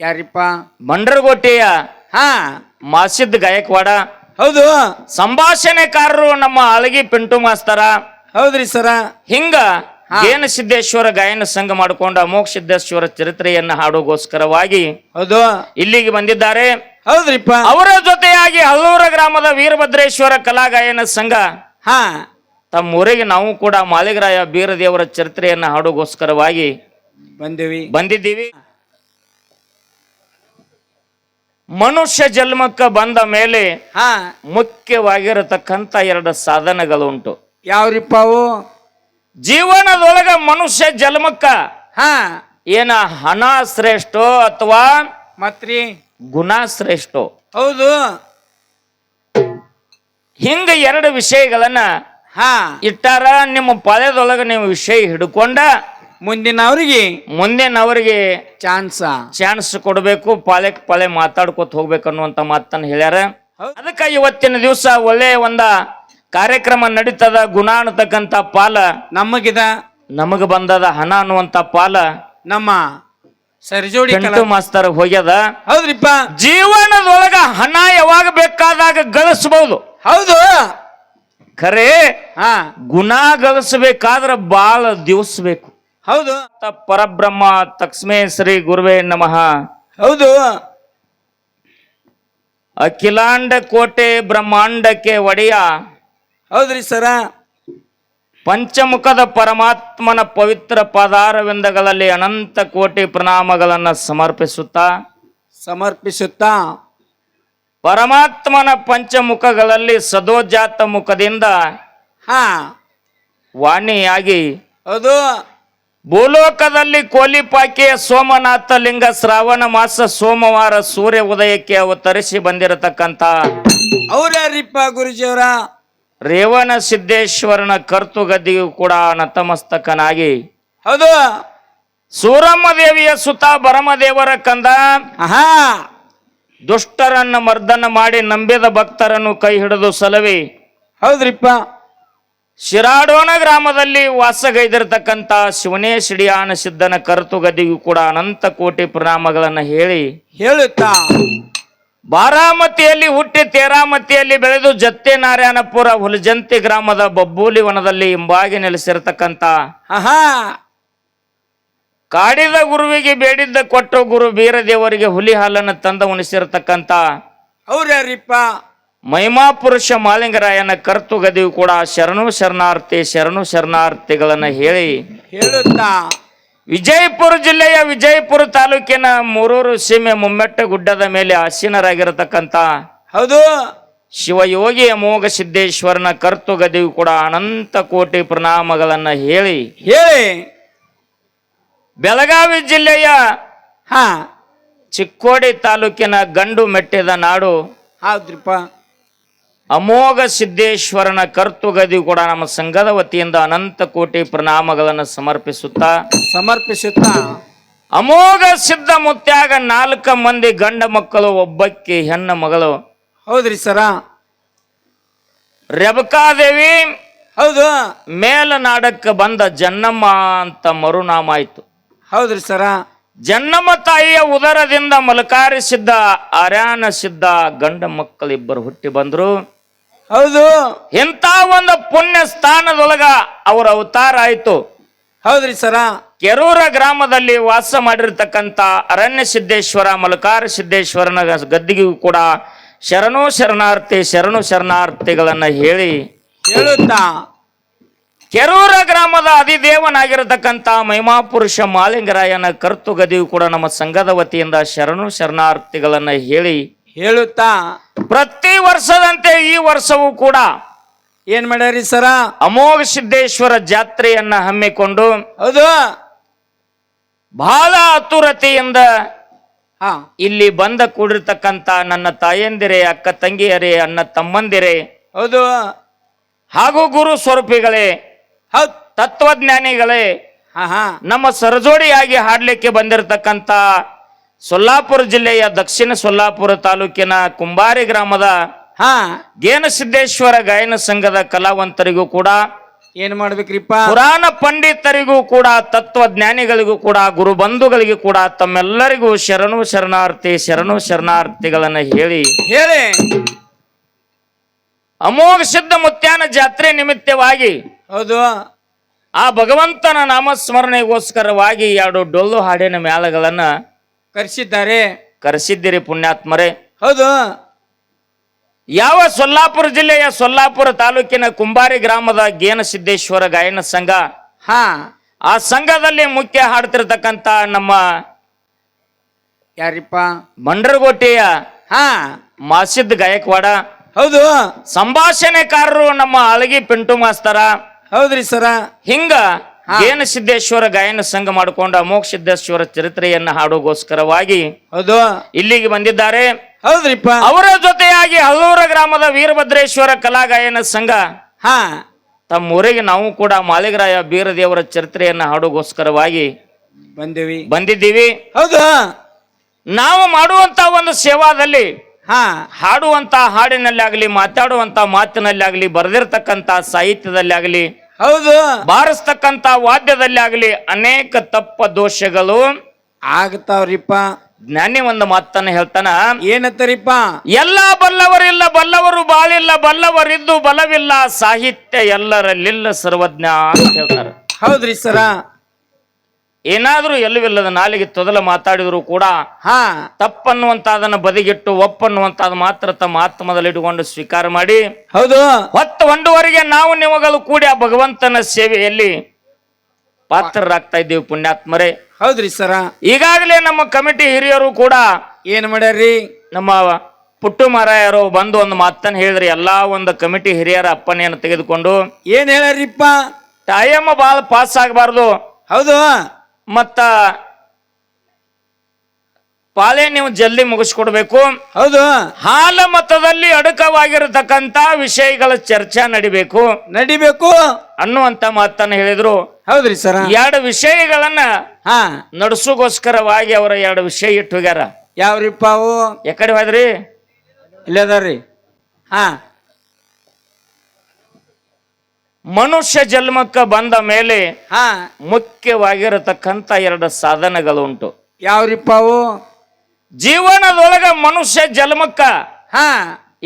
ಯಾರಿಪ್ಪ? ಮಂಡ್ರಗೋಟೆಯ ಹಾ. ಮಾಸಿದ್ ಗಾಯಕ್ವಾಡ. ಹೌದು. ಸಂಭಾಷಣೆಕಾರರು ನಮ್ಮ ಅಳಗಿ ಪಿಂಟು ಮಾಸ್ತರ. ಹೌದ್ರಿ ಸರ. ಹಿಂಗ ಏನ ಸಿದ್ದೇಶ್ವರ ಗಾಯನ ಸಂಘ ಮಾಡಿಕೊಂಡು ಅಮೋಕ್ ಸಿದ್ದೇಶ್ವರ ಚರಿತ್ರೆಯನ್ನ ಹಾಡೋಗೋಸ್ಕರವಾಗಿ ಹೌದು. ಇಲ್ಲಿಗೆ ಬಂದಿದ್ದಾರೆ. ಹೌದ್ರಿಪ್ಪ. ಅವರ ಜೊತೆಯಾಗಿ ಹಲ್ಲೂರ ಗ್ರಾಮದ ವೀರಭದ್ರೇಶ್ವರ ಕಲಾ ಗಾಯನ ಸಂಘ. ಹಾ. ತಮ್ಮ ಊರಿಗೆ ನಾವು ಕೂಡ ಮಾಲಿಗರಾಯ ಬೀರದೇವರ ಚರಿತ್ರೆಯನ್ನ ಹಾಡೋಗೋಸ್ಕರವಾಗಿ ಬಂದೇವಿ. ಬಂದಿದ್ದೀವಿ. ಮನುಷ್ಯ ಜನ್ಮಕ್ಕೆ ಬಂದ ಮೇಲೆ ಹಾ. ಮುಖ್ಯವಾಗಿರತಕ್ಕಂತ ಎರಡು ಸಾಧನಗಳುಂಟು. ಯಾವ್ರಿಪ್ಪ ಅವು ಜೀವನದೊಳಗ ಮನುಷ್ಯ ಜನ್ಮಕ್ಕ ಹಾ. ಏನ ಹಣ ಶ್ರೇಷ್ಠೋ ಅಥವಾ ಮತ್ರಿ? ಗುಣ ಶ್ರೇಷ್ಠೋ? ಹೌದು. ಹಿಂಗ ಎರಡು ವಿಷಯಗಳನ್ನ ಹಾ. ಇಟ್ಟಾರ ನಿಮ್ಮ ಪಾಳ್ಯದೊಳಗ ನೀವು ವಿಷಯ ಹಿಡ್ಕೊಂಡ ಮುಂದಿನವ್ರಿಗೆ ಮುಂದಿನವರಿಗೆ ಚಾನ್ಸ. ಚಾನ್ಸ್ ಕೊಡಬೇಕು ಪಾಲೆ ಪಾಲೆ ಮಾತಾಡ್ಕೊತ ಹೋಗ್ಬೇಕು ಅನ್ನುವಂತ ಮಾತನ್ನ ಹೇಳ್ಯಾರ. ಅದಕ್ಕೆ ಇವತ್ತಿನ ದಿವಸ ಒಳ್ಳೆ ಒಂದ ಕಾರ್ಯಕ್ರಮ ನಡೀತದ ಗುಣ ಅನ್ನತಕ್ಕಂತ ಪಾಲ. ನಮಗಿದ ನಮಗ ಬಂದದ ಹಣ ಅನ್ನುವಂತ ಪಾಲ. ನಮ್ಮ ಸರಿಜೋಡಿ ಮಾಸ್ತರ್ ಹೋಗ್ಯದ. ಹೌದ್ರಿಪ್ಪ. ಜೀವನದೊಳಗ ಹಣ ಯಾವಾಗ ಬೇಕಾದಾಗ ಗಳಿಸಬಹುದು ಹೌದು. ಖರೆ ಹಾ. ಗುಣ ಗಳಿಸಬೇಕಾದ್ರ ಬಾಳ ದಿವಸ ಬೇಕು. ಹೌದು. ತ ಪರಬ್ರಹ್ಮ ತಕ್ಷ್ಮೇ ಶ್ರೀ ಗುರುವೇ ನಮಃ. ಹೌದು. ಅಖಿಲಾಂಡ ಕೋಟೆ ಬ್ರಹ್ಮಾಂಡಕ್ಕೆ ಒಡೆಯ ಹೌದ್ರಿ ಸರ. ಪಂಚಮುಖದ ಪರಮಾತ್ಮನ ಪವಿತ್ರ ಪಾದಾರವಿಂದಗಳಲ್ಲಿ ಅನಂತ ಕೋಟಿ ಪ್ರಣಾಮಗಳನ್ನು ಸಮರ್ಪಿಸುತ್ತಾ. ಸಮರ್ಪಿಸುತ್ತಾ. ಪರಮಾತ್ಮನ ಪಂಚಮುಖಗಳಲ್ಲಿ ಸದೋಜಾತ ಮುಖದಿಂದ ಹಾ. ವಾಣಿಯಾಗಿ ಹೌದು. ಭೂಲೋಕದಲ್ಲಿ ಕೋಲಿಪಾಕಿಯ ಸೋಮನಾಥ ಲಿಂಗ ಶ್ರಾವಣ ಮಾಸ ಸೋಮವಾರ ಸೂರ್ಯ ಉದಯಕ್ಕೆ ಅವತರಿಸಿ ಬಂದಿರತಕ್ಕಂತ ಅವ್ರ್ಯಾರಿಪ್ಪ ಗುರುಜಿಯವರ ರೇವಣ ಸಿದ್ದೇಶ್ವರನ ಕರ್ತುಗದ್ದಿಗೂ ಕೂಡ ನತಮಸ್ತಕನಾಗಿ ಹೌದು. ಸೂರಮ್ಮ ದೇವಿಯ ಸುತ ಬರಮದೇವರ ಕಂದ ಆಹಾ. ದುಷ್ಟರನ್ನ ಮರ್ದನ ಮಾಡಿ ನಂಬಿದ ಭಕ್ತರನ್ನು ಕೈ ಹಿಡಿದು ಸಲವಿ. ಹೌದ್ರಿಪ್ಪ. ಶಿರಾಡೋಣ ಗ್ರಾಮದಲ್ಲಿ ವಾಸಗೈದಿರತಕ್ಕಂಥ ಶಿವನೇ ಸಿಡಿಯಾನ ಸಿದ್ಧನ ಕರ್ತುಗದಿಗೂ ಕೂಡ ಅನಂತ ಕೋಟಿ ಪ್ರಣಾಮಗಳನ್ನು ಹೇಳಿ ಹೇಳುತ್ತಾ? ಬಾರಾಮತಿಯಲ್ಲಿ ಹುಟ್ಟಿ ತೇರಾಮತಿಯಲ್ಲಿ ಬೆಳೆದು ಜತ್ತೆ ನಾರಾಯಣಪುರ ಹುಲಜಂತಿ ಗ್ರಾಮದ ಬಬ್ಬೂಲಿ ವನದಲ್ಲಿ ಹಿಂಬಾಗಿ ನೆಲೆಸಿರತಕ್ಕಂಥ ಕಾಡಿದ ಗುರುವಿಗೆ ಬೇಡಿದ್ದ ಕೊಟ್ಟು ಗುರು ಬೀರದೇವರಿಗೆ ಹುಲಿ ಹಾಲನ್ನು ತಂದ ಉಣಿಸಿರತಕ್ಕಂಥ ಅವ್ರ್ಯಾರಿಪ್ಪ? ಮಹಿಮಾ ಪುರುಷ ಮಾಲಿಂಗರಾಯನ ಕರ್ತುಗದಿಯು ಕೂಡ ಶರಣು ಶರಣಾರ್ಥಿ ಶರಣು ಶರಣಾರ್ಥಿಗಳನ್ನು ಹೇಳಿ. ಹೇಳುತ್ತಾ? ವಿಜಯಪುರ ಜಿಲ್ಲೆಯ ವಿಜಯಪುರ ತಾಲೂಕಿನ ಮೂರೂರು ಸೀಮೆ ಮುಮ್ಮೆಟ್ಟ ಗುಡ್ಡದ ಮೇಲೆ ಆಸೀನರಾಗಿರತಕ್ಕಂತ ಹೌದು. ಶಿವಯೋಗಿ ಅಮೋಘ ಸಿದ್ದೇಶ್ವರನ ಕರ್ತುಗದಿಯು ಕೂಡ ಅನಂತ ಕೋಟಿ ಪ್ರಣಾಮಗಳನ್ನ ಹೇಳಿ. ಹೇಳಿ. ಬೆಳಗಾವಿ ಜಿಲ್ಲೆಯ ಹಾ. ಚಿಕ್ಕೋಡಿ ತಾಲೂಕಿನ ಗಂಡು ಮೆಟ್ಟಿದ ನಾಡು ಹೌದ್ರಿಪ್ಪ. ಅಮೋಘ ಸಿದ್ದೇಶ್ವರನ ಕರ್ತುಗದಿ ಕೂಡ ನಮ್ಮ ಸಂಘದ ವತಿಯಿಂದ ಅನಂತ ಕೋಟಿ ಪ್ರಣಾಮಗಳನ್ನು ಸಮರ್ಪಿಸುತ್ತಾ ಸಮರ್ಪಿಸುತ್ತಾ. ಅಮೋಘ ಸಿದ್ಧ ಮುತ್ಯಾಗ ನಾಲ್ಕು ಮಂದಿ ಗಂಡ ಮಕ್ಕಳು ಒಬ್ಬಕ್ಕೆ ಹೆಣ್ಣ ಮಗಳು. ಹೌದ್ರಿ ಸರ. ರೇವಿ ಹೌದು. ಮೇಲನಾಡಕ್ಕೆ ಬಂದ ಜನ್ನಮ್ಮ ಅಂತ ಮರುನಾಮ ಆಯ್ತು. ಹೌದ್ರಿ ಸರ. ಜನ್ನಮ್ಮ ತಾಯಿಯ ಉದರದಿಂದ ಮಲಕಾರಿಸಿದ್ದ ಅರ್ಯಾನ ಸಿದ್ಧ ಗಂಡ ಮಕ್ಕಳಿಬ್ಬರು ಹುಟ್ಟಿ ಬಂದ್ರು. ಹೌದು. ಇಂಥ ಒಂದು ಪುಣ್ಯ ಸ್ಥಾನದೊಳಗ ಅವರ ಅವತಾರ ಆಯ್ತು. ಹೌದ್ರಿ ಸರ. ಕೆರೂರ ಗ್ರಾಮದಲ್ಲಿ ವಾಸ ಮಾಡಿರ್ತಕ್ಕಂಥ ಅರಣ್ಯ ಸಿದ್ದೇಶ್ವರ ಮಲಕಾರ ಸಿದ್ದೇಶ್ವರನ ಗದ್ದಿಗೂ ಕೂಡ ಶರಣು ಶರಣಾರ್ಥಿ ಶರಣು ಶರಣಾರ್ಥಿಗಳನ್ನ ಹೇಳಿ ಹೇಳುತ್ತಾ? ಕೆರೂರ ಗ್ರಾಮದ ಅಧಿದೇವನಾಗಿರತಕ್ಕಂಥ ಮಹಿಮಾಪುರುಷ ಮಾಲಿಂಗರಾಯನ ಕರ್ತು ಗದಿಯು ಕೂಡ ನಮ್ಮ ಸಂಘದ ವತಿಯಿಂದ ಶರಣು ಶರಣಾರ್ಥಿಗಳನ್ನ ಹೇಳಿ ಹೇಳುತ್ತಾ? ಪ್ರತಿ ವರ್ಷದಂತೆ ಈ ವರ್ಷವೂ ಕೂಡ ಏನ್ ಮಾಡ್ಯಾರಿ ಸರ? ಅಮೋಘ ಸಿದ್ದೇಶ್ವರ ಜಾತ್ರೆಯನ್ನ ಹಮ್ಮಿಕೊಂಡು ಹೌದು. ಬಹಳ ಆತುರತೆಯಿಂದ ಹಾ. ಇಲ್ಲಿ ಬಂದ ಕೂಡಿರ್ತಕ್ಕಂತ ನನ್ನ ತಾಯಂದಿರೇ ಅಕ್ಕ ತಂಗಿಯರೇ ಅಣ್ಣ ತಮ್ಮಂದಿರೇ ಹೌದು. ಹಾಗೂ ಗುರು ಸ್ವರೂಪಿಗಳೇ ಹೌದ್. ತತ್ವಜ್ಞಾನಿಗಳೇ ಹಾ ಹಾ. ನಮ್ಮ ಸರಜೋಡಿಯಾಗಿ ಹಾಡ್ಲಿಕ್ಕೆ ಬಂದಿರತಕ್ಕಂಥ ಸೊಲ್ಲಾಪುರ ಜಿಲ್ಲೆಯ ದಕ್ಷಿಣ ಸೊಲ್ಲಾಪುರ ತಾಲೂಕಿನ ಕುಂಬಾರಿ ಗ್ರಾಮದ ಹಾ. ಗೇನಸಿದ್ದೇಶ್ವರ ಗಾಯನ ಸಂಘದ ಕಲಾವಂತರಿಗೂ ಕೂಡ ಏನ್ ಮಾಡ್ಬೇಕ್ರಿಪ್ಪ? ಪುರಾಣ ಪಂಡಿತರಿಗೂ ಕೂಡ ತತ್ವಜ್ಞಾನಿಗಳಿಗೂ ಕೂಡ ಗುರುಬಂಧುಗಳಿಗೂ ಕೂಡ ತಮ್ಮೆಲ್ಲರಿಗೂ ಶರಣು ಶರಣಾರ್ಥಿ ಶರಣು ಶರಣಾರ್ಥಿಗಳನ್ನ ಹೇಳಿ. ಹೇಳಿ. ಅಮೋಘ ಸಿದ್ಧ ಮುತ್ಯಾನ ಜಾತ್ರೆ ನಿಮಿತ್ತವಾಗಿ ಹೌದು. ಆ ಭಗವಂತನ ನಾಮಸ್ಮರಣೆಗೋಸ್ಕರವಾಗಿ ಎರಡು ಡೊಳ್ಳು ಹಾಡಿನ ಮ್ಯಾಲಗಳನ್ನ ಕರ್ಸಿದ್ದಾರೆ. ಕರೆಸಿದ್ದೀರಿ ಪುಣ್ಯಾತ್ಮರೇ. ಹೌದು. ಯಾವ ಸೊಲ್ಲಾಪುರ ಜಿಲ್ಲೆಯ ಸೊಲ್ಲಾಪುರ ತಾಲೂಕಿನ ಕುಂಬಾರಿ ಗ್ರಾಮದ ಗೇನ ಸಿದ್ದೇಶ್ವರ ಗಾಯನ ಸಂಘ? ಹಾ. ಆ ಸಂಘದಲ್ಲಿ ಮುಖ್ಯ ಹಾಡ್ತಿರ್ತಕ್ಕಂತ ನಮ್ಮ ಯಾರಿಪ್ಪ? ಮಂಡ್ರಗೋಟೆಯ ಹಾ. ಮಾಸಿದ್ ಗಾಯಕ್ವಾಡ. ಹೌದು. ಸಂಭಾಷಣೆಕಾರರು ನಮ್ಮ ಅಳಗಿ ಪಿಂಟು ಮಾಸ್ತರ. ಹೌದ್ರಿ ಸರ. ಹಿಂಗ ಗೇನ ಸಿದ್ದೇಶ್ವರ ಗಾಯನ ಸಂಘ ಮಾಡಿಕೊಂಡ ಅಮೋಘ ಸಿದ್ದೇಶ್ವರ ಚರಿತ್ರೆಯನ್ನ ಹಾಡುಗೋಸ್ಕರವಾಗಿ ಹೌದು. ಇಲ್ಲಿಗೆ ಬಂದಿದ್ದಾರೆ. ಹೌದ್ರಿಪ್ಪ. ಅವರ ಜೊತೆಯಾಗಿ ಹಲ್ಲೂರ ಗ್ರಾಮದ ವೀರಭದ್ರೇಶ್ವರ ಕಲಾ ಗಾಯನ ಸಂಘ. ಹಾ. ತಮ್ಮ ಊರಿಗೆ ನಾವು ಕೂಡ ಮಾಲಿಗರಾಯ ಬೀರದೇವರ ಚರಿತ್ರೆಯನ್ನ ಹಾಡುಗೋಸ್ಕರವಾಗಿ ಬಂದೀವಿ. ಬಂದಿದ್ದೀವಿ. ಹೌದು. ನಾವು ಮಾಡುವಂತ ಒಂದು ಸೇವಾದಲ್ಲಿ ಹಾ. ಹಾಡುವಂತ ಹಾಡಿನಲ್ಲಿ ಆಗಲಿ ಮಾತಾಡುವಂತ ಮಾತಿನಲ್ಲಿ ಆಗಲಿ ಬರೆದಿರ್ತಕ್ಕಂತ ಸಾಹಿತ್ಯದಲ್ಲಿ ಆಗಲಿ ಹೌದು. ಬಾರಿಸ್ತಕ್ಕಂತ ವಾದ್ಯದಲ್ಲಿ ಆಗಲಿ ಅನೇಕ ತಪ್ಪ ದೋಷಗಳು. ಆಗ್ತಾವ್ರಿಪ್ಪ. ಜ್ಞಾನಿ ಒಂದು ಮಾತನ್ನ ಹೇಳ್ತಾನ ಏನತ್ತರಿಪ್ಪ? ಎಲ್ಲ ಬಲ್ಲವರಿಲ್ಲ ಬಲ್ಲವರು ಬಾಳಿಲ್ಲ ಬಲ್ಲವರಿದ್ದು ಬಲವಿಲ್ಲ ಸಾಹಿತ್ಯ ಎಲ್ಲರಲ್ಲಿಲ್ಲ ಸರ್ವಜ್ಞ ಅಂತ ಹೇಳ್ತಾರೆ. ಹೌದ್ರಿ ಸರ. ಏನಾದ್ರೂ ಎಲ್ಲವಿಲ್ಲದ ನಾಲಿಗೆ ತೊದಲ ಮಾತಾಡಿದರೂ ಕೂಡ ಹಾ. ತಪ್ಪು ಅದನ್ನ ಬದಿಗಿಟ್ಟು ಒಪ್ಪನ್ನುವಂತಾದ ಮಾತ್ರ ತಮ್ಮ ಆತ್ಮದಲ್ಲಿ ಇಟ್ಟುಕೊಂಡು ಸ್ವೀಕಾರ ಮಾಡಿ. ಹೌದು. ಹೊತ್ತು ಒಂದುವರೆಗೆ ನಾವು ನಿಮಗಲು ಕೂಡಿ ಆ ಭಗವಂತನ ಸೇವೆಯಲ್ಲಿ ಪಾತ್ರರಾಗ್ತಾ ಇದ್ದೀವಿ ಪುಣ್ಯಾತ್ಮರೇ. ಹೌದ್ರಿ ಸರ. ಈಗಾಗಲೇ ನಮ್ಮ ಕಮಿಟಿ ಹಿರಿಯರು ಕೂಡ ಏನ್ ಮಾಡ್ಯಾರ್ರಿ? ನಮ್ಮ ಪುಟ್ಟು ಮಾರಾಯರು ಬಂದು ಒಂದು ಮಾತನ್ನು ಹೇಳಿದ್ರಿ ಎಲ್ಲಾ ಒಂದು ಕಮಿಟಿ ಹಿರಿಯರ ಅಪ್ಪನೆಯನ್ನು ತೆಗೆದುಕೊಂಡು ಏನ್ ಹೇಳ್ಯಾರಿಪ್ಪ ಟೈಮ್ ಬಾಳ ಪಾಸ್ ಆಗಬಾರ್ದು. ಹೌದು. ಮತ್ತ ಪಾಲೆ ನೀವು ಜಲ್ದಿ ಮುಗಿಸ್ಕೊಡ್ಬೇಕು. ಹೌದು. ಹಾಲ ಮತದಲ್ಲಿ ಅಡಕವಾಗಿರತಕ್ಕಂತ ವಿಷಯಗಳ ಚರ್ಚೆ ನಡಿಬೇಕು. ನಡಿಬೇಕು. ಅನ್ನುವಂತ ಮಾತನ್ನ ಹೇಳಿದ್ರು. ಹೌದ್ರಿ ಸರ್. ಎರಡು ವಿಷಯಗಳನ್ನ ಹಾ. ನಡೆಸುಗೋಸ್ಕರವಾಗಿ ಅವರ ಎರಡು ವಿಷಯ ಇಟ್ಟು ಹೋಗ್ಯಾರ. ಯಾವ್ರಿಪ್ಪ ಅವು ಎಕಡೆ ಹೋದ್ರಿ. ಇಲ್ಲದಾರ್ರಿ ಹಾ. ಮನುಷ್ಯ ಜನ್ಮಕ್ಕ ಬಂದ ಮೇಲೆ ಹಾ. ಮುಖ್ಯವಾಗಿರತಕ್ಕಂತ ಎರಡು ಸಾಧನಗಳು ಉಂಟು ಯಾವ್ರಿಪ್ಪ ಅವು ಜೀವನದೊಳಗ ಮನುಷ್ಯ ಜನ್ಮಕ್ಕ ಹಾ.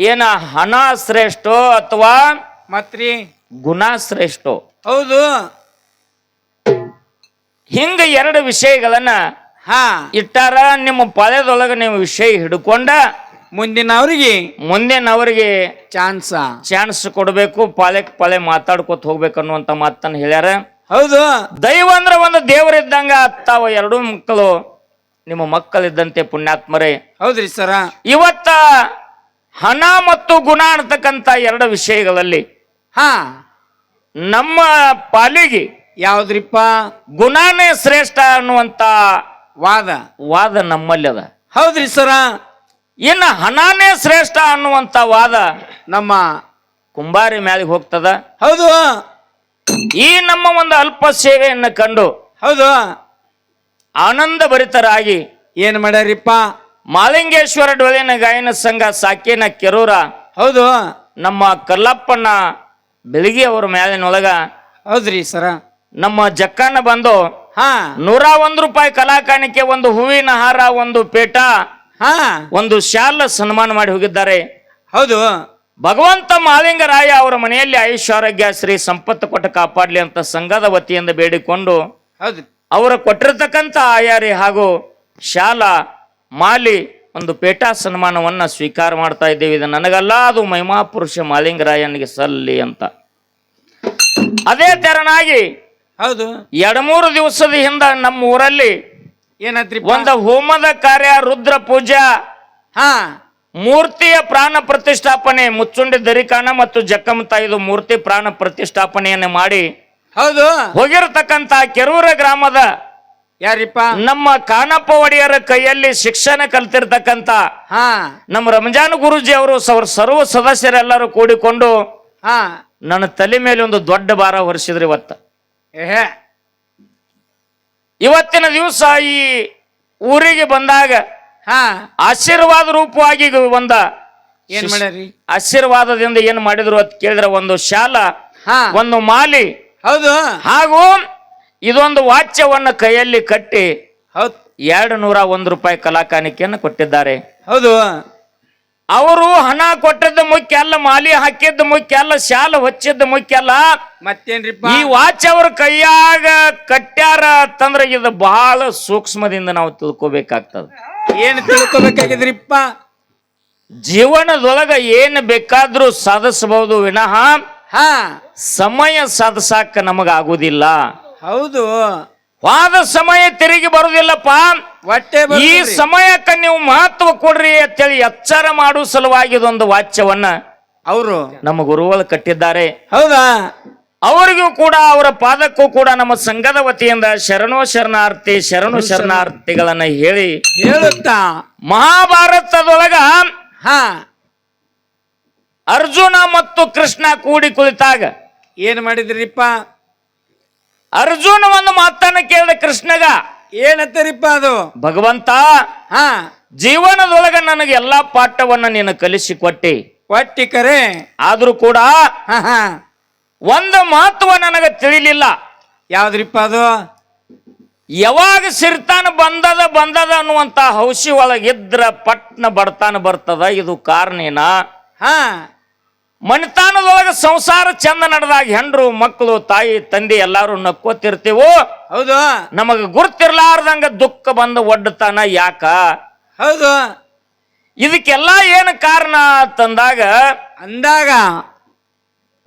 ಏನ ಹಣ ಶ್ರೇಷ್ಠೋ ಅಥವಾ ಮತ್ರಿ? ಗುಣ ಶ್ರೇಷ್ಠೋ? ಹೌದು. ಹಿಂಗ ಎರಡು ವಿಷಯಗಳನ್ನ ಹಾ. ಇಟ್ಟಾರ ನಿಮ್ಮ ಪಾಳ್ಯದೊಳಗ ನೀವು ವಿಷಯ ಹಿಡ್ಕೊಂಡ ಮುಂದಿನವ್ರಿಗೆ ಮುಂದಿನ ಅವ್ರಿಗೆ ಚಾನ್ಸ್. ಚಾನ್ಸ್ ಕೊಡಬೇಕು ಪಾಲೆಕ್ ಪಾಲೆ ಮಾತಾಡ್ಕೊತ ಹೋಗ್ಬೇಕು ಅನ್ನುವಂತ ಮಾತನ್ನ ಹೇಳ್ಯಾರ. ಹೌದು. ದೈವ ಅಂದ್ರೆ ಒಂದು ದೇವರಿದ್ದಂಗ ತಾವ ಎರಡು ಮಕ್ಕಳು ನಿಮ್ಮ ಮಕ್ಕಳಿದ್ದಂತೆ ಪುಣ್ಯಾತ್ಮರೇ. ಹೌದ್ರಿ ಸರ. ಇವತ್ತ ಹಣ ಮತ್ತು ಗುಣ ಅನ್ನತಕ್ಕಂತ ಎರಡು ವಿಷಯಗಳಲ್ಲಿ ಹಾ. ನಮ್ಮ ಪಾಲಿಗೆ ಯಾವ್ದ್ರಿಪ್ಪ? ಗುಣನೇ ಶ್ರೇಷ್ಠ ಅನ್ನುವಂತ ವಾದ. ವಾದ ನಮ್ಮಲ್ಲಿ ಅದ. ಹೌದ್ರಿ ಸರ. ಇನ್ನು ಹಣನೇ ಶ್ರೇಷ್ಠ ಅನ್ನುವಂತ ವಾದ ನಮ್ಮ ಕುಂಬಾರಿ ಮ್ಯಾಲಿಗೆ ಹೋಗ್ತದ. ಹೌದು. ಈ ನಮ್ಮ ಒಂದು ಅಲ್ಪ ಸೇವೆಯನ್ನು ಕಂಡು ಹೌದು. ಆನಂದ ಭರಿತರಾಗಿ ಏನ್ ಮಾಡ್ಯಾರಿಪ್ಪ? ಮಾಲಿಂಗೇಶ್ವರ ಡೊಳಿನ ಗಾಯನ ಸಂಘ ಸಾಕೇನ ಕೆರೂರ ಹೌದು. ನಮ್ಮ ಕಲ್ಲಪ್ಪನ ಬೆಳಿಗ್ಗೆ ಅವರ ಮ್ಯಾಲಿನೊಳಗ ಹೌದ್ರಿ ಸರ. ನಮ್ಮ ಜಕ್ಕನ ಬಂದು ಹಾ. ನೂರ ಒಂದು ರೂಪಾಯಿ ಕಲಾಕಾಣಿಕೆ ಒಂದು ಹೂವಿನ ಹಾರ ಒಂದು ಪೇಟ ಹಾ. ಒಂದು ಶಾಲ ಸನ್ಮಾನ ಮಾಡಿ ಹೋಗಿದ್ದಾರೆ. ಹೌದು. ಭಗವಂತ ಮಾಲಿಂಗರಾಯ ಅವರ ಮನೆಯಲ್ಲಿ ಆಯುಷ್ಯ ಆರೋಗ್ಯ ಶ್ರೀ ಸಂಪತ್ತು ಕೊಟ್ಟು ಕಾಪಾಡಲಿ ಅಂತ ಸಂಘದ ವತಿಯಿಂದ ಬೇಡಿಕೊಂಡು ಹೌದು. ಅವರ ಕೊಟ್ಟಿರ್ತಕ್ಕಂಥ ಆಯಾರಿ ಹಾಗೂ ಶಾಲಾ ಮಾಲಿ ಒಂದು ಪೇಟಾ ಸನ್ಮಾನವನ್ನ ಸ್ವೀಕಾರ ಮಾಡ್ತಾ ಇದ್ದೇವೆ. ಇದು ನನಗಲ್ಲ ಅದು ಮಹಿಮಾ ಪುರುಷ ಮಾಲಿಂಗರಾಯನಿಗೆ ಸಲ್ಲಿ ಅಂತ. ಅದೇ ತೆರನಾಗಿ ಹೌದು. ಎರಡ್ಮೂರು ದಿವಸದ ಹಿಂದೆ ನಮ್ಮ ಊರಲ್ಲಿ ಏನತ್ರಿಪ್ಪ ಒಂದ ಹೋಮದ ಕಾರ್ಯ ರುದ್ರ ಪೂಜಾ ಹಾ. ಮೂರ್ತಿಯ ಪ್ರಾಣ ಪ್ರತಿಷ್ಠಾಪನೆ ಮುಚ್ಚುಂಡಿ ದರಿಕಾಣ ಮತ್ತು ಜಕ್ಕಮ್ಮ ತಾಯಿದು ಮೂರ್ತಿ ಪ್ರಾಣ ಪ್ರತಿಷ್ಠಾಪನೆಯನ್ನು ಮಾಡಿ ಹೌದು. ಹೋಗಿರತಕ್ಕಂತ ಕೆರೂರ ಗ್ರಾಮದ ಯಾರಿಪ್ಪ? ನಮ್ಮ ಕಾನಪ್ಪ ಒಡೆಯರ ಕೈಯಲ್ಲಿ ಶಿಕ್ಷಣ ಕಲ್ತಿರ್ತಕ್ಕಂತ ಹಾ. ನಮ್ಮ ರಂಜಾನ್ ಗುರುಜಿ ಅವರು ಸರ್ ಸರ್ವ ಸದಸ್ಯರೆಲ್ಲರೂ ಕೂಡಿಕೊಂಡು ಹಾ. ನನ್ನ ತಲೆ ಮೇಲೆ ಒಂದು ದೊಡ್ಡ ಭಾರ ಹೊರಿಸಿದ್ರಿ ಇವತ್ತು. ಏಹೇ. ಇವತ್ತಿನ ದಿವಸ ಈ ಊರಿಗೆ ಬಂದಾಗ ಹಾ. ಆಶೀರ್ವಾದ ರೂಪವಾಗಿ ಬಂದ. ಏನ್ ಮಾಡ್ಯಾರಿ? ಆಶೀರ್ವಾದದಿಂದ ಏನ್ ಮಾಡಿದ್ರು ಅಂತ ಕೇಳಿದ್ರೆ ಒಂದು ಶಾಲ ಹಾ. ಒಂದು ಮಾಲಿ ಹೌದು. ಹಾಗೂ ಇದೊಂದು ವಾಚ್ಯವನ್ನ ಕೈಯಲ್ಲಿ ಕಟ್ಟಿ ಹೌದ್. ಎರಡು ನೂರ ಒಂದು ರೂಪಾಯಿ ಕಲಾಕಾನಿಕೆಯನ್ನು ಕೊಟ್ಟಿದ್ದಾರೆ. ಹೌದು. ಅವರು ಹಣ ಕೊಟ್ಟದ್ದು ಮುಖ್ಯ ಅಲ್ಲ ಮಾಲಿ ಹಾಕಿದ್ದ ಮುಖ್ಯ ಅಲ್ಲ ಶಾಲ ಹೊಚ್ಚಿದ್ದ ಮುಖ್ಯ ಅಲ್ಲ. ಮತ್ತೇನ್ರಿ ಈ ವಾಚ್ ಅವ್ರ ಕೈಯಾಗ ಕಟ್ಟ್ಯಾರ ಅಂತಂದ್ರೆ ಇದು ಬಹಳ ಸೂಕ್ಷ್ಮದಿಂದ ನಾವು ತಿಳ್ಕೋಬೇಕಾಗ್ತದ. ಏನು ತಿಳ್ಕೋಬೇಕಾಗಿದ್ರಿಪ್ಪ? ಜೀವನದೊಳಗ ಏನು ಬೇಕಾದ್ರೂ ಸಾಧಿಸಬಹುದು ವಿನಃ ಹಾ. ಸಮಯ ಸಾಧಿಸಾಕ ನಮಗಾಗುದಿಲ್ಲ. ಹೌದು. ವಾದ ಸಮಯ ತಿರುಗಿ ಬರುದಿಲ್ಲಪ್ಪ ಹೊಟ್ಟೆ ಈ. ಸಮಯಕ್ಕೆ ನೀವು ಮಹತ್ವ ಕೊಡ್ರಿ ಅಂತೇಳಿ ಎಚ್ಚರ ಮಾಡುವ ಸಲುವಾಗಿ ಇದೊಂದು ವಾಚ್ಯವನ್ನ ಅವರು. ನಮ್ಮ ಗುರುಗಳು ಕಟ್ಟಿದ್ದಾರೆ. ಹೌದಾ? ಅವರಿಗೂ ಕೂಡ ಅವರ ಪಾದಕ್ಕೂ ಕೂಡ ನಮ್ಮ ಸಂಘದ ವತಿಯಿಂದ ಶರಣೋ ಶರಣಾರ್ಥಿ ಶರಣು ಶರಣಾರ್ಥಿಗಳನ್ನ ಹೇಳಿ ಹೇಳುತ್ತಾ? ಮಹಾಭಾರತದೊಳಗ ಹಾ. ಅರ್ಜುನ ಮತ್ತು ಕೃಷ್ಣ ಕೂಡಿ ಕುಳಿತಾಗ. ಏನ್ ಮಾಡಿದ್ರಿಪ್ಪ? ಅರ್ಜುನ ಒಂದು ಮಾತನ್ನ ಕೇಳಿದ ಕೃಷ್ಣಗ ಏನತ್ತರಿಪ್ಪ ಅದು? ಭಗವಂತ ಹಾ. ಜೀವನದೊಳಗ ನನಗೆ ಎಲ್ಲಾ ಪಾಠವನ್ನ ನೀನು ಕಲಿಸಿ ಕೊಟ್ಟಿ. ಕೊಟ್ಟಿ ಕರೆ. ಆದ್ರೂ ಕೂಡ ಹಾ ಹಾ. ಒಂದು ಮಹತ್ವ ನನಗೆ ತಿಳಿಲಿಲ್ಲ. ಯಾವ್ದ್ರಿಪ್ಪ ಅದು? ಯಾವಾಗ ಸಿರ್ತಾನ ಬಂದದ ಬಂದದ ಅನ್ನುವಂತ ಹೌಸಿ ಒಳಗಿದ್ರ ಪಟ್ನ ಬರ್ತಾನ ಬರ್ತದ ಇದು ಕಾರಣೇನ ಹಾ. ಮಣಿತಾನದೊಳಗ ಸಂಸಾರ ಚಂದ ನಡೆದಾಗ ಹೆಂಡ್ರು ಮಕ್ಕಳು ತಾಯಿ ತಂದೆ ಎಲ್ಲಾರು ನಕ್ಕೋತಿರ್ತೀವೋ ಹೌದು. ನಮಗ ಗುರ್ತಿರ್ಲಾರ್ದಂಗ ದುಃಖ ಬಂದು ಒಡ್ಡತಾನ ಯಾಕ? ಹೌದು. ಇದಕ್ಕೆಲ್ಲ ಏನು ಕಾರಣ ಅಂತಂದಾಗ ಅಂದಾಗ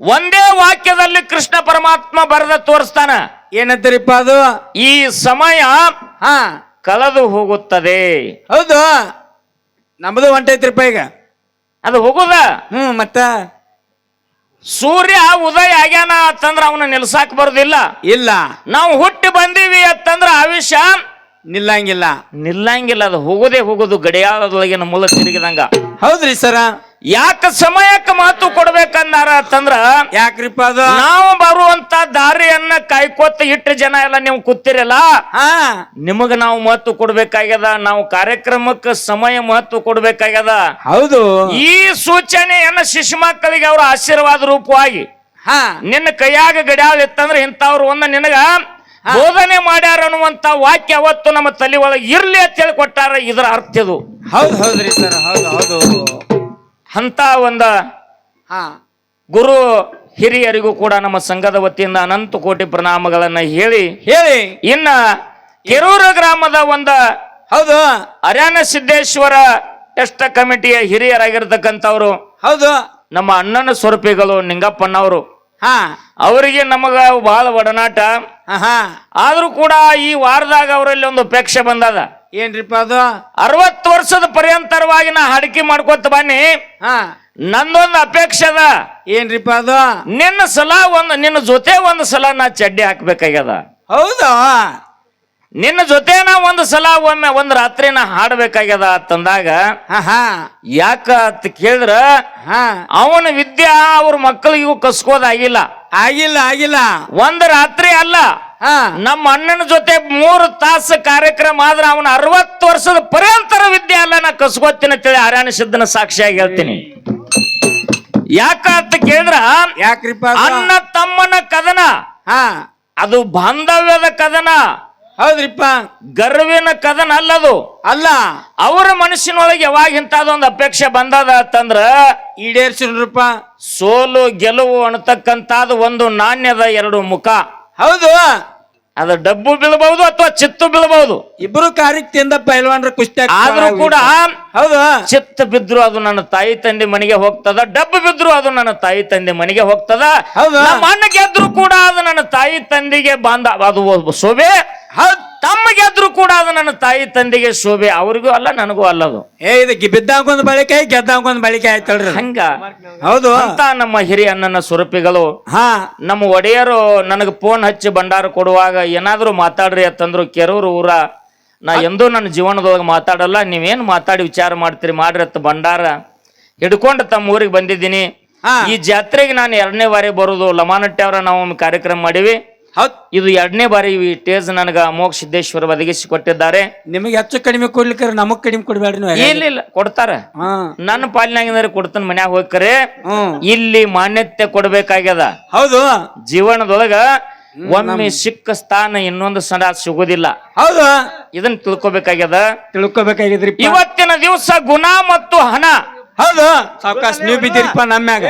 ಒಂದೇ ವಾಕ್ಯದಲ್ಲಿ ಕೃಷ್ಣ ಪರಮಾತ್ಮ ಬರೆದ ತೋರಿಸ್ತಾನ. ಏನಂತರಿಪ್ಪ ಅದು? ಈ ಸಮಯ ಹಾ. ಕಳೆದು ಹೋಗುತ್ತದೆ. ಹೌದು. ನಮ್ದು ಹೊಂಟೈತ್ರಿಪ್ಪ ಈಗ. ಅದು ಹೋಗುದ? ಹ್ಮ್ ಮತ್ತ? ಸೂರ್ಯ ಉದಯ ಆಗ್ಯಾನ ಅಂತಂದ್ರ ಅವನ ನಿಲ್ಸಾಕ್ ಬರುದಿಲ್ಲ. ಇಲ್ಲ. ನಾವು ಹುಟ್ಟಿ ಬಂದೀವಿ ಅಂತಂದ್ರ ಆವಿಷ್ಯ ನಿಲ್ಲಂಗಿಲ್ಲ. ನಿಲ್ಲಂಗಿಲ್ಲ ಅದು ಹೋಗೋದೇ ಹೋಗೋದು ಗಡಿಯಾರದೊಳಗಿನ ಮೂಲ ತಿರುಗಿದಂಗ. ಹೌದ್ರಿ ಸರ. ಯಾಕ ಸಮಯಕ್ಕೆ ಮಾತು ಕೊಡ್ಬೇಕಂದಾರ ಅಂತಂದ್ರ ಯಾಕ್ರಿಪ್ಪ ಅದು? ನಾವು ಬರುವಂತ ದಾರಿಯನ್ನ ಕಾಯ್ಕೋತ ಇಟ್ಟ ಜನ ಎಲ್ಲ ನೀವು ಕೂತಿರಲ್ಲ? ನಿಮಗ ನಾವು ಮಹತ್ವ ಕೊಡ್ಬೇಕಾಗ್ಯದ? ನಾವು ಕಾರ್ಯಕ್ರಮಕ್ಕೆ ಸಮಯ ಮಹತ್ವ ಕೊಡ್ಬೇಕಾಗ್ಯದ? ಹೌದು. ಈ ಸೂಚನೆಯನ್ನ ಶಿಶು ಮಕ್ಕಳಿಗೆ ಅವರ ಆಶೀರ್ವಾದ ರೂಪವಾಗಿ ಹಾ. ನಿನ್ನ ಕೈಯಾಗ ಗಡಿಯಾಳ ಇತ್ತಂದ್ರೆ ಇಂಥವ್ರು ಒಂದ ನಿನಗ ಬೋಧನೆ ಮಾಡ್ಯಾರ ಅನ್ನುವಂತ ವಾಕ್ಯ ಅವತ್ತು ನಮ್ಮ ತಲೆ ಒಳಗೆ ಇರ್ಲಿ ಅಂತ ಹೇಳಿ ಕೊಟ್ಟಾರ ಇದರ ಅರ್ಥ ಇದು. ಹೌದು ಹೌದ್ರಿ ಸರ್ ಹೌದು ಹೌದು. ಅಂತ ಒಂದು. ಹಾ. ಗುರು ಹಿರಿಯರಿಗೂ ಕೂಡ ನಮ್ಮ ಸಂಘದ ವತಿಯಿಂದ ಅನಂತ ಕೋಟಿ ಪ್ರಣಾಮಗಳನ್ನು ಹೇಳಿ ಹೇಳಿ. ಇನ್ನ ಕೆರೂರು ಗ್ರಾಮದ ಒಂದು ಹೌದು. ಅರ್ಯಾನ ಸಿದ್ದೇಶ್ವರ ಟೆಸ್ಟ್ ಕಮಿಟಿಯ ಹಿರಿಯರಾಗಿರ್ತಕ್ಕಂಥವ್ರು. ಹೌದು. ನಮ್ಮ ಅಣ್ಣನ ಸ್ವರೂಪಿಗಳು ನಿಂಗಪ್ಪನವರು. ಹಾ. ಅವರಿಗೆ ನಮಗ ಬಹಳ ಒಡನಾಟ. ಆದ್ರೂ ಕೂಡ ಈ ವಾರದಾಗ ಅವರಲ್ಲಿ ಒಂದು ಅಪೇಕ್ಷೆ ಬಂದದ. ಏನ್ರಿಪ್ಪ ಅದು? ಅರವತ್ತು ವರ್ಷದ ಪರ್ಯಂತರವಾಗಿ ನಾ ಹಡಿಕೆ ಮಾಡ್ಕೊತ ಬನ್ನಿ. ಹಾ. ನಂದೊಂದು ಅಪೇಕ್ಷೆ ಅದ. ಏನ್ರಿಪ್ಪ ಅದು? ನಿನ್ನ ಸಲ ಒಂದು ನಿನ್ನ ಜೊತೆ ಒಂದು ಸಲ ನಾ ಚಡ್ಡಿ ಹಾಕ್ಬೇಕಾಗ್ಯದ. ಹೌದು? ನಿನ್ನ ಜೊತೆ ನಾ ಒಂದು ಸಲ ಒಮ್ಮೆ ಒಂದು ರಾತ್ರಿ ನಾ ಹಾಡ್ಬೇಕಾಗ್ಯದ ಅಂತಂದಾಗ ಹಾ. ಯಾಕ ಅಂತ ಕೇಳಿದ್ರ ಹಾ. ಅವನ ವಿದ್ಯಾ ಅವ್ರ ಮಕ್ಕಳಿಗೂ ಕಸ್ಕೋದಾಗಿಲ್ಲ. ಆಗಿಲ್ಲ ಆಗಿಲ್ಲ. ಒಂದ್ ರಾತ್ರಿ ಅಲ್ಲ. ನಮ್ಮ ಅಣ್ಣನ ಜೊತೆ ಮೂರು ತಾಸು ಕಾರ್ಯಕ್ರಮ ಆದ್ರೆ ಅವನ ಅರವತ್ತು ವರ್ಷದ ಪರ್ಯಂತರ ವಿದ್ಯೆ ಅಲ್ಲ ನಾ ಕಸ್ಕೋತೀನಿ ಅಂತೇಳಿ ಹರ್ಯಾಣ ಸಿದ್ಧನ ಸಾಕ್ಷಿಯಾಗಿ ಹೇಳ್ತೀನಿ. ಯಾಕ ಅಂತ ಕೇಳಿದ್ರ? ಯಾಕ್ರಿಪ್ಪ ಅಣ್ಣ ತಮ್ಮನ ಕದನ. ಹಾ. ಅದು ಬಾಂಧವ್ಯದ ಕದನ. ಹೌದ್ರಿಪ್ಪ. ಗರ್ವಿನ ಕದನ ಅಲ್ಲದು. ಅಲ್ಲ. ಅವರ ಮನಸ್ಸಿನೊಳಗೆ ಯಾವಾಗ ಇಂಥದೊಂದು ಅಪೇಕ್ಷೆ ಬಂದದ ಅಂತಂದ್ರ ಈಡೇರ್ಸಿರಪ್ಪ ಸೋಲು ಗೆಲುವು ಅನ್ನತಕ್ಕಂಥದ್ದು ಒಂದು ನಾಣ್ಯದ ಎರಡು ಮುಖ. ಹೌದು. ಅದು ಡಬ್ಬು ಬೀಳಬಹುದು ಅಥವಾ ಚಿತ್ತು ಬೀಳಬಹುದು? ಇಬ್ರು ಕಾರ್ಯಕ್ತಿಯಿಂದ ಪೈಲ್ವಾನ್ರ ಕುಸ್ತಿ. ಆದ್ರೂ ಕೂಡ ಹೌದು. ಚಿತ್ತ ಬಿದ್ರು ಅದು ನನ್ನ ತಾಯಿ ತಂದೆ ಮನೆಗೆ ಹೋಗ್ತದ ಡಬ್ಬು ಬಿದ್ರು ಅದು ನನ್ನ ತಾಯಿ ತಂದೆ ಮನೆಗೆ ಹೋಗ್ತದ. ಹೌದು. ನಮ್ಮ ಅಣ್ಣ ಗೆದ್ರು ಕೂಡ ಅದು ನನ್ನ ತಾಯಿ ತಂದೆಗೆ ಬಾಂಧ ಅದು ಸೋಬೆ. ಹೌದ್. ತಮ್ಮ ಗೆದ್ರು ಕೂಡ ಅದು ನನ್ನ ತಾಯಿ ತಂದೆಗೆ ಶೋಭೆ ಅವ್ರಿಗೂ ಅಲ್ಲ ನನಗೂ ಅಲ್ಲದು. ಏ ಇದಕ್ಕೆ ಬಿದ್ದಾಕೊಂದು ಬಳಿಕೆ ಗೆದ್ದಾಕೊಂದು ಬಳಿಕೆ ಆಯ್ತಲ್ರಿ ಹಂಗ. ಹೌದು. ಅಂತ ನಮ್ಮ ಹಿರಿಯ ಅಣ್ಣನ ಸ್ವರೂಪಿಗಳು ಹಾ. ನಮ್ಮ ಒಡೆಯರು ನನಗೆ ಫೋನ್ ಹಚ್ಚಿ ಭಂಡಾರ ಕೊಡುವಾಗ ಏನಾದರೂ ಮಾತಾಡ್ರಿ ಅಂತಂದ್ರು ಕೆರೂರು ಊರ ನಾ ಎಂದೂ ನನ್ನ ಜೀವನದೊಳಗೆ ಮಾತಾಡಲ್ಲ ನೀವೇನು ಮಾತಾಡಿ ವಿಚಾರ ಮಾಡ್ತೀರಿ ಮಾಡ್ರಿ ಅಂತ ಭಂಡಾರ ಹಿಡ್ಕೊಂಡು ತಮ್ಮ ಊರಿಗೆ ಬಂದಿದ್ದೀನಿ. ಈ ಜಾತ್ರೆಗೆ ನಾನು ಎರಡನೇ ಬಾರಿ ಬರೋದು ಲಮಾನಟ್ಟಿ ಅವರ ನಾವು ಕಾರ್ಯಕ್ರಮ ಮಾಡಿವಿ. ಹೌದ್. ಇದು ಎರಡನೇ ಬಾರಿ ಈ ಟೇಜ್ ನನಗ ಅಮೋಘ ಸಿದ್ದೇಶ್ವರ ಒದಗಿಸಿ ಕೊಟ್ಟಿದ್ದಾರೆ ನಿಮಗೆ ಹೆಚ್ಚು ಕಡಿಮೆ ಕೊಡ್ಲಿಕ್ಕೆ ನಮಗ್ ಕಡಿಮೆ ಕೊಡ್ಬೇಡ್ರಿ ನೀವು ಇಲ್ಲ ಇಲ್ಲ ಕೊಡ್ತಾರ. ಹಾ. ನನ್ನ ಪಾಲಿನಾಗಿಂದ್ರೆ ಕೊಡ್ತಾನ ಮನ್ಯಾಗ ಹೋಗ್ಕರೆ ಹ್ಮ್ ಇಲ್ಲಿ ಮಾನ್ಯತೆ ಕೊಡ್ಬೇಕಾಗ್ಯದ. ಹೌದು. ಜೀವನದೊಳಗ ಒಮ್ಮೆ ಸಿಕ್ಕ ಸ್ಥಾನ ಇನ್ನೊಂದು ಸಲ ಸಿಗೋದಿಲ್ಲ. ಹೌದು. ಇದನ್ನ ತಿಳ್ಕೊಬೇಕಾಗ್ಯದ? ತಿಳ್ಕೊಬೇಕಾಗಿದ್ರಿ ಇವತ್ತಿನ ದಿವಸ ಗುಣ ಮತ್ತು ಹಣ. ಹೌದು. ಸಾವಕಾಶ ನೀವು ಬಿದ್ದಿರಿಪ್ಪ ನಮ್ಯಾಗ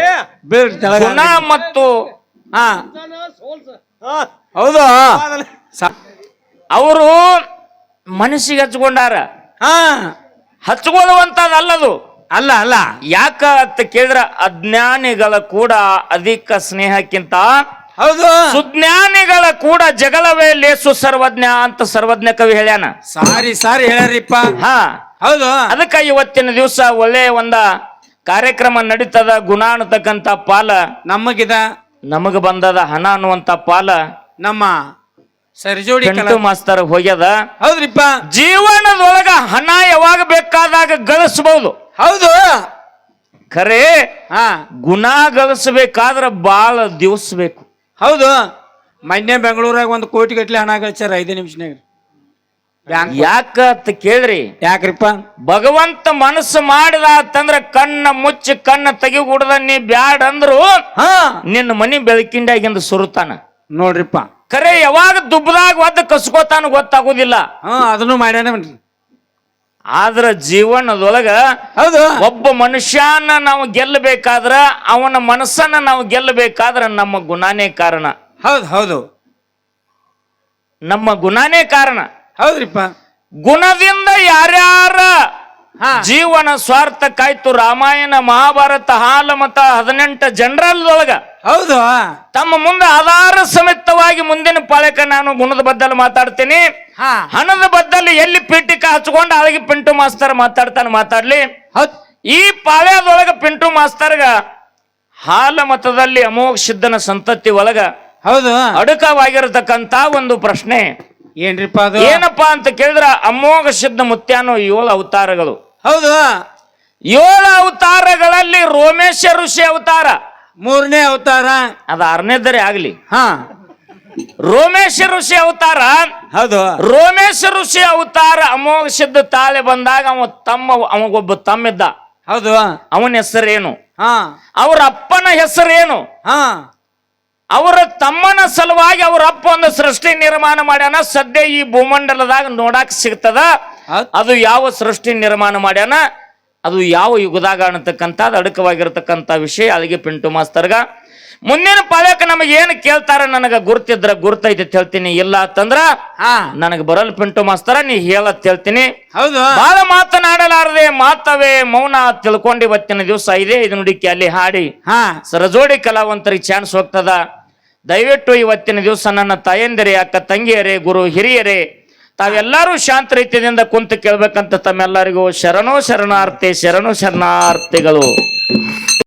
ಬೀಳ್ ತೆಳಗ. ಗುಣ ಮತ್ತು ಹಾ. ಹೌದು? ಅವರು ಮನಸ್ಸಿಗೆ ಹಚ್ಕೊಂಡಾರ ಹಾ. ಹಚ್ಕೊಳ್ಳುವಂತದಲ್ಲದು ಅಲ್ಲ ಅಲ್ಲ. ಯಾಕ ಅಂತ ಕೇಳಿದ್ರ ಅಜ್ಞಾನಿಗಳ ಕೂಡ ಅಧಿಕ ಸ್ನೇಹಕ್ಕಿಂತ ಹೌದು. ಸುಜ್ಞಾನಿಗಳ ಕೂಡ ಜಗಳವೇ ಲೇಸು ಸರ್ವಜ್ಞ ಅಂತ ಸರ್ವಜ್ಞ ಕವಿ ಹೇಳ್ಯಾನ. ಸಾರಿ ಸಾರಿ ಹೇಳ್ಯಾರಿಪ್ಪ. ಹಾ. ಹೌದು. ಅದಕ್ಕ ಇವತ್ತಿನ ದಿವಸ ಒಳ್ಳೆ ಒಂದ ಕಾರ್ಯಕ್ರಮ ನಡೀತದ ಗುಣ ಅನ್ನತಕ್ಕಂತ ಪಾಲ ನಮಗಿದ. ನಮಗ ಬಂದದ ಹಣ ಅನ್ನುವಂತ ಪಾಲ ನಮ್ಮ ಸರಿಜೋಡಿ ಮಾಸ್ತರ್ ಹೋಗ್ಯದ. ಹೌದ್ರಿಪ್ಪ. ಜೀವನದೊಳಗ ಹಣ ಯಾವಾಗ ಬೇಕಾದಾಗ ಗಳಿಸಬಹುದು ಹೌದು. ಖರೆ ಹಾ. ಗುಣ ಗಳಿಸಬೇಕಾದ್ರ ಬಾಳ ದಿವಸ ಬೇಕು. ಹೌದು. ಮೊನ್ನೆ ಬೆಂಗಳೂರಾಗ ಒಂದು ಕೋಟಿ ಗಟ್ಟಲೆ ಹಣ ಗಳಿಸ್ಯಾರ ಐದೇ ನಿಮಿಷನಾಗ ಯಾಕ ಅಂತ ಕೇಳ್ರಿ. ಯಾಕ್ರಿಪ್ಪ? ಭಗವಂತ ಮನಸ್ಸು ಮಾಡಿದ ಅಂತಂದ್ರ ಕಣ್ಣ ಮುಚ್ಚಿ ಕಣ್ಣ ತೆಗಿಗೂಡದ ನೀ ಬ್ಯಾಡ್ ಅಂದ್ರು ಹಾ. ನಿನ್ನ ಮನಿ ಬೆಳಕಿಂಡಾಗಿಂದ ಸುರುತಾನ. ನೋಡ್ರಿಪ್ಪ. ಕರೆ ಯಾವಾಗ ದುಬ್ಬದಾಗ ಒದ್ದು ಕಸ್ಕೋತಾನ ಗೊತ್ತಾಗುದಿಲ್ಲ. ಹಾ ಅದನ್ನು ಮಾಡ್ಯಾನ ಆದ್ರ ಜೀವನದೊಳಗ ಹೌದು. ಒಬ್ಬ ಮನುಷ್ಯನ ನಾವು ಗೆಲ್ಲಬೇಕಾದ್ರ ಅವನ ಮನಸ್ಸನ್ನ ನಾವು ಗೆಲ್ಲಬೇಕಾದ್ರ ನಮ್ಮ ಗುಣಾನೇ ಕಾರಣ. ಹೌದು ಹೌದು. ನಮ್ಮ ಗುಣಾನೇ ಕಾರಣ. ಹೌದ್ರಿಪ್ಪ. ಗುಣದಿಂದ ಯಾರ್ಯಾರ ಜೀವನ ಸ್ವಾರ್ಥಕ್ಕಾಯ್ತು ರಾಮಾಯಣ ಮಹಾಭಾರತ ಹಾಲ ಮತ ಹದಿನೆಂಟ ಜನರಲ್ದೊಳಗ ಹೌದು. ತಮ್ಮ ಮುಂದೆ ಆಧಾರ ಸಮೇತವಾಗಿ ಮುಂದಿನ ಪಾಳಕ ನಾನು ಗುಣದ ಬದ್ದಲು ಮಾತಾಡ್ತೀನಿ. ಹಣದ ಬದ್ದಲು ಎಲ್ಲಿ ಪೀಠಿಕ ಹಚ್ಕೊಂಡು ಅಳಗಿ ಪಿಂಟು ಮಾಸ್ತರ್ ಮಾತಾಡ್ತಾನೆ ಮಾತಾಡ್ಲಿ. ಈ ಪಾಳ್ಯದೊಳಗ ಪಿಂಟು ಮಾಸ್ತರ್ಗ ಹಾಲ ಮತದಲ್ಲಿ ಅಮೋಘ ಸಿದ್ಧನ ಸಂತತಿ ಒಳಗ ಹೌದು. ಅಡುಕವಾಗಿರತಕ್ಕಂತ ಒಂದು ಪ್ರಶ್ನೆ. ಏನ್ರಿಪ್ಪ ಅದು? ಏನಪ್ಪಾ ಅಂತ ಕೇಳಿದ್ರ ಅಮೋಘ ಸಿದ್ಧ ಮುತ್ಯಾನು ಏಳು ಅವತಾರಗಳು. ಹೌದು. ಏಳು ಅವತಾರಗಳಲ್ಲಿ ರೋಮೇಶ ಋಷಿ ಅವತಾರ. ಮೂರನೇ ಅವತಾರ. ಅದು ಆರನೇದರೆ ಆಗ್ಲಿ. ಹಾ. ರೋಮೇಶ ಋಷಿ ಅವತಾರ. ಹೌದು. ರೋಮೇಶ ಋಷಿ ಅವತಾರ ಅಮೋಘ ಸಿದ್ಧ ತಾಳೆ ಬಂದಾಗ ಅವ ತಮ್ಮ ಅವಗೊಬ್ಬ ತಮ್ಮಿದ್ದ. ಹೌದು. ಅವನ ಹೆಸರೇನು? ಹಾ. ಅವ್ರ ಅಪ್ಪನ ಹೆಸರೇನು? ಹಾ. ಅವರ ತಮ್ಮನ ಸಲುವಾಗಿ ಅವ್ರ ಅಪ್ಪ ಒಂದು ಸೃಷ್ಟಿ ನಿರ್ಮಾಣ ಮಾಡ್ಯಾನ. ಸದ್ಯ ಈ ಭೂಮಂಡಲದಾಗ ನೋಡಾಕ್ ಸಿಗ್ತದ. ಅದು ಯಾವ ಸೃಷ್ಟಿ ನಿರ್ಮಾಣ ಮಾಡ್ಯಾನ? ಅದು ಯಾವ ಯುಗದಾಗ ಅನ್ನತಕ್ಕಂಥ ಅಡಕವಾಗಿರ್ತಕ್ಕಂಥ ವಿಷಯ. ಅಲ್ಲಿಗೆ ಪಿಂಟು ಮಾಸ್ತರ್ಗ ಮುಂದಿನ ಪಾಳ್ಯಕ್ಕೆ ನಮಗೆ ಏನು ಕೇಳ್ತಾರ ನನಗೆ ಗುರ್ತಿದ್ರ ಗುರ್ತೈತಿ ಹೇಳ್ತೀನಿ. ಇಲ್ಲ ಅಂತಂದ್ರ ಹಾ. ನನಗೆ ಬರಲ್ ಪಿಂಟು ಮಾಸ್ತರ ನೀ ಹೇಳತ್ ಹೇಳ್ತೀನಿ. ಹೌದು. ಬಹಳ ಮಾತನಾಡಲಾರದೆ ಮಾತವೇ ಮೌನ ತಿಳ್ಕೊಂಡಿ ಇವತ್ತಿನ ದಿವಸ ಇದೆ. ಇದು ನುಡಿಕೆ ಅಲ್ಲಿ ಹಾಡಿ. ಹಾ. ಸರಜೋಡಿ ಕಲಾವಂತರಿಗೆ ಚಾನ್ಸ್ ಹೋಗ್ತದ. ದಯವಿಟ್ಟು ಇವತ್ತಿನ ದಿವಸ ನನ್ನ ತಾಯಂದಿರೇ, ಅಕ್ಕ ತಂಗಿಯರೇ, ಗುರು ಹಿರಿಯರೇ, ತಾವೆಲ್ಲರೂ ಶಾಂತ ರೀತಿಯಿಂದ ಕುಂತು ಕೇಳಬೇಕಂತ ತಮ್ಮೆಲ್ಲರಿಗೂ ಶರಣೋ ಶರಣಾರ್ಥಿ, ಶರಣು ಶರಣಾರ್ಥಿಗಳು.